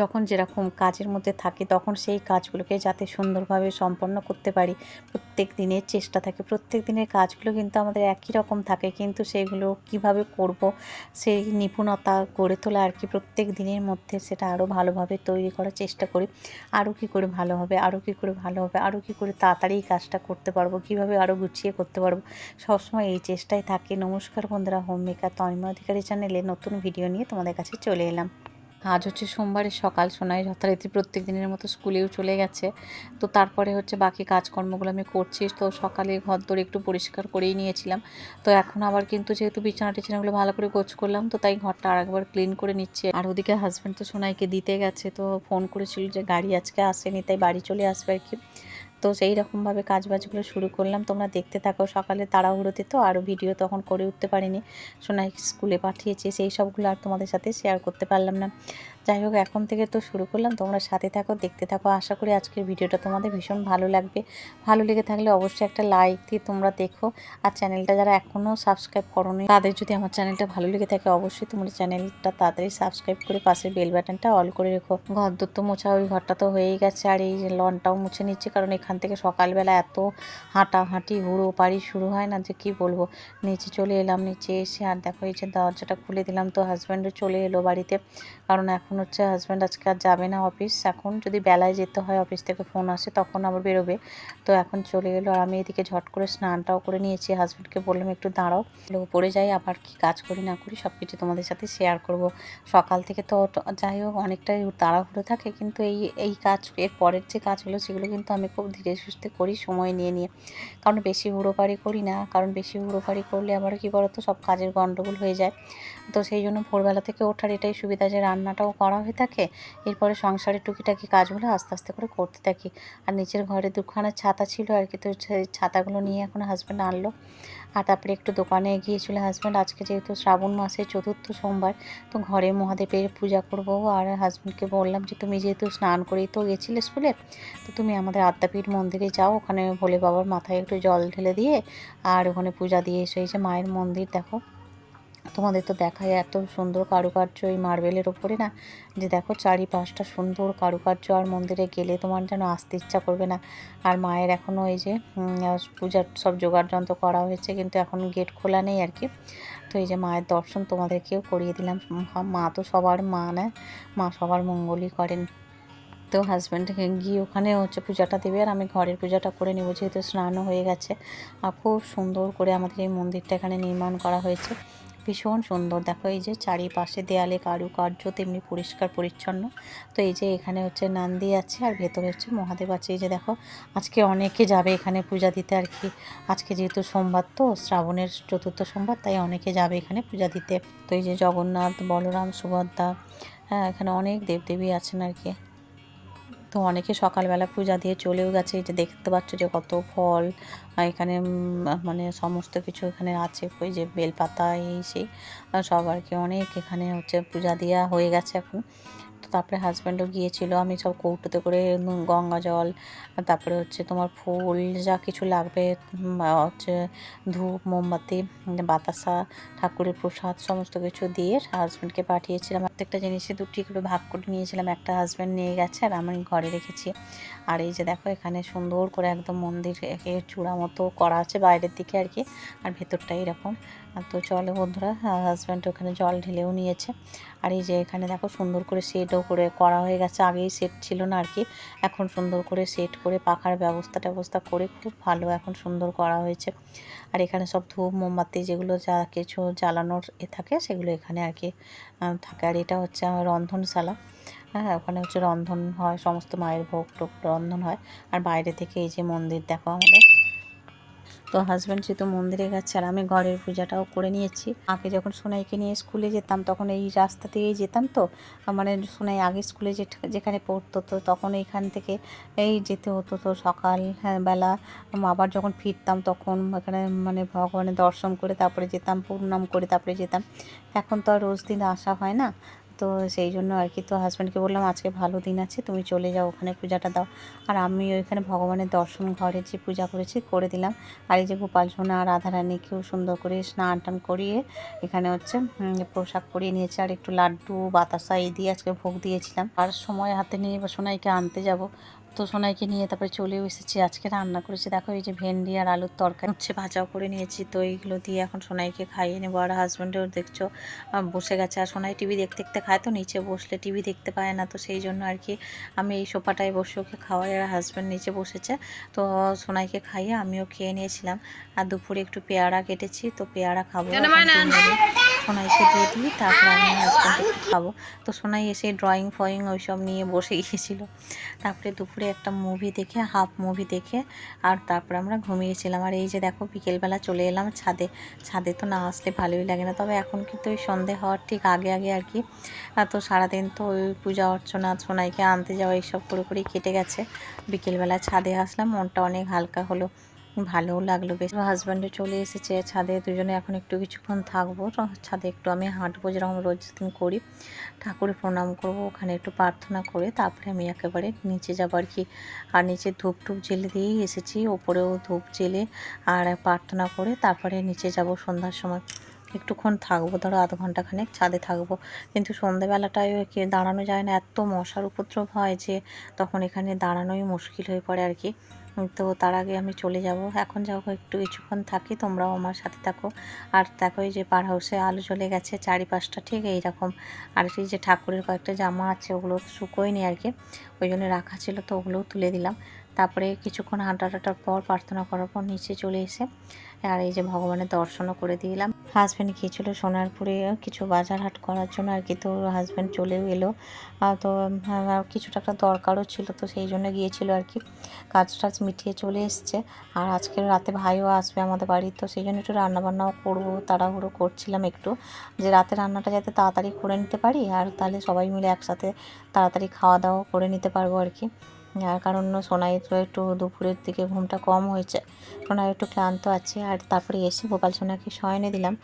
যখন যেরকম কাজের মধ্যে থাকি, তখন সেই কাজগুলোকে যাতে সুন্দরভাবে সম্পন্ন করতে পারি। প্রত্যেক দিনের চেষ্টা থাকে, প্রত্যেক দিনের কাজগুলো কিন্তু আমাদের একই রকম থাকে, কিন্তু সেগুলো কীভাবে করব, সেই নিপুণতা গড়ে তোলা আর কি প্রত্যেক দিনের মধ্যে সেটা আরও ভালোভাবে তৈরি করার চেষ্টা করি। আরও কী করে ভালো হবে আরও কী করে ভালো হবে আরও কী করে তাড়াতাড়ি কাজটা করতে পারব, কীভাবে আরও গুছিয়ে করতে পারব, সবসময় এই চেষ্টায় থাকে। নমস্কার বন্ধুরা হোম মেকার তন্ময় অধিকারী চ্যানেলে নতুন ভিডিও নিয়ে তোমাদের কাছে চলে এলাম। আজ হচ্ছে সোমবারের সকাল সোনাই যথারীতি প্রত্যেক দিনের মতো স্কুলেও চলে গেছে। তো তারপরে হচ্ছে বাকি কাজকর্মগুলো আমি করছি। তো সকালে ঘর দৌড়ে একটু পরিষ্কার করেই নিয়েছিলাম। তো এখন আবার কিন্তু যেহেতু বিছানা টিছানাগুলো ভালো করে গোছ করলাম, তো তাই ঘরটা আর একবার ক্লিন করে নিচ্ছে। আর ওদিকে হাজব্যান্ড তো সোনাইকে দিতে গেছে, তো ফোন করেছিল যে গাড়ি আজকে আসেনি, তাই বাড়ি চলে আসবে আর কি। তো সেই রকমভাবে কাজ বাজগুলো শুরু করলাম। তোমরা দেখতে থাকো, সকালে তাড়াহুড়োতে তো আরও ভিডিও তখন করে উঠতে পারিনি। সোনাই স্কুলে পাঠিয়েছে, সেই সবগুলো আর তোমাদের সাথে শেয়ার করতে পারলাম না। যাই হোক, এখন থেকে তো শুরু করলাম। তোমরা সাথে থাকো, দেখতে থাকো। আশা করি আজকের ভিডিওটা তোমাদের ভীষণ ভালো লাগবে। ভালো লেগে থাকলে অবশ্যই একটা লাইক দিয়ে তোমরা দেখো। আর চ্যানেলটা যারা এখনও সাবস্ক্রাইব করোনি, তাদের যদি আমার চ্যানেলটা ভালো লেগে থাকে, অবশ্যই তোমরা চ্যানেলটা তাড়াতাড়ি সাবস্ক্রাইব করে পাশের বেল বাটনটা অল করে রেখো। ঘর তো মোছা, ওই ঘরটা তো হয়েই গেছে। আর এই লনটাও মুছে নিচ্ছে, কারণ এখান থেকে সকালবেলা এত হাঁটাহাঁটি হুড়ো পাড়ি শুরু হয় না যে কি বলব। নিচে চলে এলাম, নিচে এসে আর দেখো এই যে দরজাটা খুলে দিলাম তো হাজব্যান্ডও চলে এলো বাড়িতে। কারণ এখন হচ্ছে হাজব্যান্ড আজকে আর যাবে না অফিস এখন যদি বেলায় যেতে হয় অফিস থেকে ফোন আসে তখন আবার বেরোবে। তো এখন চলে এলো আর আমি এদিকে ঝট করে স্নানটাও করে নিয়েছি। হাজব্যান্ডকে বললাম, একটু দাঁড়াও পড়ে যাই, আবার কি কাজ করি না করি সব কিছু তোমাদের সাথে শেয়ার করব। সকাল থেকে তো যাই হোক, অনেকটাই তাড়াহুড়ো থাকে। কিন্তু এই এই কাজ, এর পরের যে কাজগুলো সেগুলো কিন্তু আমি খুব ধীরে সুস্থে করি, সময় নিয়ে নিয়ে। কারণ বেশি হুড়োপাড়ি করি না, কারণ বেশি হুড়োপাড়ি করলে আবার কী বলতো, সব কাজের গণ্ডগোল হয়ে যায়। তো সেই জন্য ভোরবেলা থেকে ওঠার এটাই সুবিধা যে রান্নাটাও করা হয়ে থাকে, এরপরে সংসারের টুকিটাকি কাজগুলো আস্তে আস্তে করে করতে থাকি। আর নিচের ঘরে দুখানা ছাতা ছিল আর কি, তো সেই ছাতাগুলো নিয়ে এখন হাজব্যান্ড আনলো। আর তারপরে একটু দোকানে গিয়েছিল হাজব্যান্ড আজকে যেহেতু শ্রাবণ মাসের চতুর্থ সোমবার, তো ঘরে মহাদেবের পূজা করব। আর হাজব্যান্ডকে বললাম যে, তুমি যেহেতু স্নান করেই তো গেছিলে স্কুলে তো তুমি আমাদের আদ্যাপীঠ মন্দিরে যাও। ওখানে ভোলে বাবার মাথায় একটু জল ঢেলে দিয়ে আর ওখানে পূজা দিয়ে এসে যে মায়ের মন্দির দেখো। তোমাদের তো দেখায় এত সুন্দর কারুকার্য এই মার্বেলের ওপরে না, যে দেখো চারিপাশটা সুন্দর কারুকার্য আর মন্দিরে গেলে তোমার যেন আসতে ইচ্ছা করবে না। আর মায়ের এখনও এই যে পূজার সব জোগাড় যন্ত্র করা হয়েছে, কিন্তু এখন গেট খোলা নেই আর কি। তো এই যে মায়ের দর্শন তোমাদেরকেও করিয়ে দিলাম। মা- তো সবার মা না, মা সবার মঙ্গলই করেন। তো হাজব্যান্ড গিয়ে ওখানে হচ্ছে পূজাটা দেবে আর আমি ঘরের পূজাটা করে নেব, যেহেতু স্নানও হয়ে গেছে। আর খুব সুন্দর করে আমাদের এই মন্দিরটা এখানে নির্মাণ করা হয়েছে। ভীষণ সুন্দর। দেখো এই যে চারিপাশে দেয়ালে কারুকার্য, তেমনি পরিষ্কার, পরিচ্ছন্ন। তো এই যে এখানে হচ্ছে নান্দি আছে আর ভেতরে হচ্ছে মহাদেব আছে। এই যে দেখো, আজকে অনেকে যাবে এখানে পূজা দিতে আর কি। আজকে যেহেতু সোমবার তো, শ্রাবণের চতুর্থ সোমবার, তাই অনেকে যাবে এখানে পূজা দিতে। তো এই যে জগন্নাথ, বলরাম, সুভদ্রা হ্যাঁ এখানে অনেক দেবদেবী আছেন আর কি। তো অনেকে সকালবেলা পূজা দিয়ে চলেও গেছে। যে দেখতে পাচ্ছ যে কত ফল এখানে মানে সমস্ত কিছু এখানে আছে, ওই যে বেলপাতা, এই সেই আর সব আর কি অনেক এখানে হচ্ছে পূজা দেওয়া হয়ে গেছে এখন। তো তারপরে হাজব্যান্ডও গিয়েছিল, আমি সব কৌটোতে করে গঙ্গা জল তারপরে হচ্ছে তোমার ফুল যা কিছু লাগবে হচ্ছে ধূপ, মোমবাতি, বাতাসা, ঠাকুরের প্রসাদ, সমস্ত কিছু দিয়ে হাজব্যান্ডকে পাঠিয়েছিলাম। প্রত্যেকটা জিনিসে দুটি করে ভাগ করে নিয়েছিলাম। একটা হাজব্যান্ড নিয়ে গেছে আর আমি ঘরে রেখেছি। আর এই যে দেখো, এখানে সুন্দর করে একদম মন্দির চূড়া মতো করা আছে বাইরের দিকে আর কি, আর ভেতরটা এরকম। আর তো চলো বন্ধুরা হাজব্যান্ড ওখানে জল ঢেলেও নিয়েছে। আর এই যে এখানে দেখো, সুন্দর করে সেটও করে করা হয়ে গেছে। আগেই সেট ছিল না আর কি, এখন সুন্দর করে সেট করে পাখার ব্যবস্থা ট্যবস্থা করে খুব ভালো এখন সুন্দর করা হয়েছে। আর এখানে সব ধূপ, মোমবাতি যেগুলো যা কিছু জ্বালানোর এ থাকে, সেগুলো এখানে আর কি থাকে। আর এটা হচ্ছে আমার রন্ধনশালা। হ্যাঁ ওখানে হচ্ছে রন্ধন হয়, সমস্ত মায়ের ভোগ টোক রন্ধন হয়। আর বাইরে থেকে এই যে মন্দির দেখো আমাদের। তো হাজব্যান্ড যেহেতু মন্দিরে গেছে, আর আমি ঘরের পূজাটাও করে নিয়েছি। আগে যখন সোনাইকে নিয়ে স্কুলে যেতাম, তখন এই রাস্তা দিয়েই যেতাম তো। মানে সোনাই আগে স্কুলে যেখানে পড়তো তো তখন এইখান থেকে এই যেতে হতো তো সকাল হ্যাঁ বেলা। আবার যখন ফিরতাম তখন এখানে মানে ভগবানের দর্শন করে তারপরে যেতাম, প্রণাম করে তারপরে যেতাম। এখন তো আর রোজ দিন আসা হয় না। তো সেই জন্য আর কি। তো হাজব্যান্ডকে বললাম, আজকে ভালো দিন আছে, তুমি চলে যাও, ওখানে পূজাটা দাও। আর আমি ওইখানে ভগবানের দর্শন ঘরে যে পূজা করেছি, করে দিলাম। আর এই যে গোপাল সোনা রাধারানীকেও সুন্দর করে স্নান টান করিয়ে এখানে হচ্ছে পোশাক পরিয়ে নিয়েছে। আর একটু লাড্ডু, বাতাসা, এই দিয়ে আজকে ভোগ দিয়েছিলাম। আর সময় হাতে নিয়ে সোনাইকে আনতে যাব। তো সোনাইকে নিয়ে তারপরে চলেও এসেছি। আজকে রান্না করেছি। দেখো এই যে ভেন্ডি আর আলুর তরকারি হচ্ছে ভাজাও করে নিয়েছি। তো এইগুলো দিয়ে এখন সোনাইকে খাইয়ে নেব। আর হাজব্যান্ডেও দেখছ বসে গেছে। আর সোনাই টিভি দেখতে দেখতে খায় তো নিচে বসলে টিভি দেখতে পায় না। তো সেই জন্য আর কি আমি এই সোফাটায় বসে ওকে খাওয়াই। আর হাজব্যান্ড নিচে বসেছে। তো সোনাইকে খাইয়ে আমিও খেয়ে নিয়েছিলাম। আর দুপুরে একটু পেয়ারা কেটেছি। তো পেয়ারা খাব সোনাইকে দিয়ে দিই তারপর আমি হাজব্যান্ড খাব। তো সোনাই এসে ড্রয়িং ফয়িং ওইসব নিয়ে বসে গিয়েছিল। তারপরে দুপুরে একটা মুভি দেখে হাফ মুভি দেখে, আর তারপর আমরা ঘুমিয়েছিলাম। আর এই যে দেখো, বিকেলবেলা চলে এলাম ছাদে। ছাদে তো না আসলে ভালোই লাগে না, তবে এখন কিন্তু ওই সন্ধে হওয়ার ঠিক আগে আগে আর কি। তো সারাদিন তো ওই পূজা, অর্চনা সোনাইকে আনতে যাওয়া, এইসব করে করেই কেটে গেছে। বিকেলবেলা ছাদে আসলাম, মনটা অনেক হালকা হলো। ভালোও লাগল বেশ। হাজব্যান্ডে চলে এসেছে ছাদে, দুজনে এখন একটু কিছুক্ষণ থাকব। ছাদে একটু আমি হাঁটবো যেরকম রোজ দিন করি। ঠাকুরে প্রণাম করব, ওখানে একটু প্রার্থনা করে, তারপরে আমি একেবারে নিচে যাব আর কি। আর নিচে ধূপ টুপ জেলে দিয়েই এসেছি, ওপরেও ধূপ জেলে আর প্রার্থনা করে তারপরে নিচে যাব সন্ধ্যার সময়। একটুক্ষণ থাকব, ধরো আধ ঘণ্টা খানেক ছাদে থাকব। কিন্তু সন্ধেবেলাটায় কি দাঁড়ানো যায় না, এত মশার উপদ্রব হয় যে, তখন এখানে দাঁড়ানোই মুশকিল হয়ে পড়ে আর কি। তো তার আগে আমি চলে যাব। এখন যাও, একটু কিছুক্ষণ থাকি, তোমরাও আমার সাথে থাকো। আর দেখো এই যে পাড় হাউসে আলো চলে গেছে চারিপাশটা, ঠিক এইরকম। আর এই যে ঠাকুরের কয়েকটা জামা আছে, ওগুলো শুকোয়নি আর কি, ওই জন্য রাখা ছিল, তো ওগুলোও তুলে দিলাম। তারপরে কিছুক্ষণ হাঁটা টাটার পর প্রার্থনা করার পর নিচে চলে এসে আর এই যে ভগবানের দর্শনও করে দিলাম। হাজব্যান্ড গিয়েছিল সোনারপুরে, কিছু বাজার হাট করার জন্য আর কি। তো হাজব্যান্ড চলেও এলো। তো কিছু টাকা দরকারও ছিল, তো সেই জন্য গিয়েছিল আর কি। কাজ টাজ মিটিয়ে চলে এসছে। আর আজকের রাতে ভাইও আসবে আমাদের বাড়ি, তো সেই জন্য একটু রান্নাবান্নাও করব, তাড়াহুড়ো করছিলাম একটু। যে রাতে রান্নাটা যাতে তাড়াতাড়ি করে নিতে পারি, আর তাহলে সবাই মিলে একসাথে তাড়াতাড়ি খাওয়া দাওয়া করে নিতে পারব আর কি। যার কারণ সোনাই তো একটু দুপুরের দিকে ঘুমটা কম হয়েছে। সোনাই একটু ক্লান্ত আছে আর তারপরে এসে গোপাল সোনাকে শয়নে দিলাম।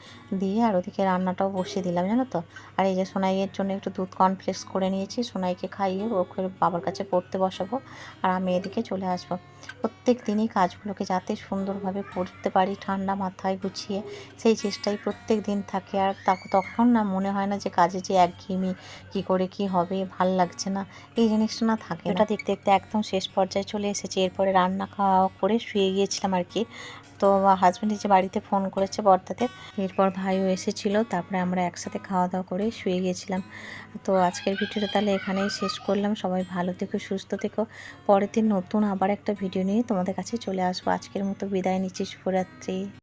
দিয়ে আর ওদিকে রান্নাটাও বসিয়ে দিলাম, জানো তো। আর এই যে সোনাইয়ের জন্য একটু দুধ কনফ্লেক্স করে নিয়েছি, সোনাইকে খাইয়ে ওকে বাবার কাছে পড়তে বসাবো আর আমি এদিকে চলে আসব। প্রত্যেক দিনই কাজগুলোকে যাতে সুন্দরভাবে পড়তে পারি, ঠান্ডা মাথায় গুছিয়ে, সেই চেষ্টাই প্রত্যেক দিন থাকে। আর তখন না মনে হয় না যে কাজে যে একঘেয়েমি, কী করে কি হবে, ভালো লাগছে না। এই জিনিসটা না থাকে এটা দেখতে দেখতে একদম শেষ পর্যায়ে চলে এসেছি। এরপরে রান্না খাওয়া করে শুয়ে গিয়েছিলাম আর কি। তো হাজব্যান্ড যে বাড়িতে ফোন করেছে বর্তাতে এরপর ভাইও এসেছিল, তারপরে আমরা একসাথে খাওয়া দাওয়া করে শুয়ে গিয়েছিলাম। তো আজকের ভিডিওটা তাহলে এখানেই শেষ করলাম। সবাই ভালো থেকো, সুস্থ থেকো। পরের দিন নতুন আবার একটা ভিডিও নিয়ে তোমাদের কাছে চলে আসব। আজকের মতো বিদায় নিচ্ছি, শুভরাত্রি।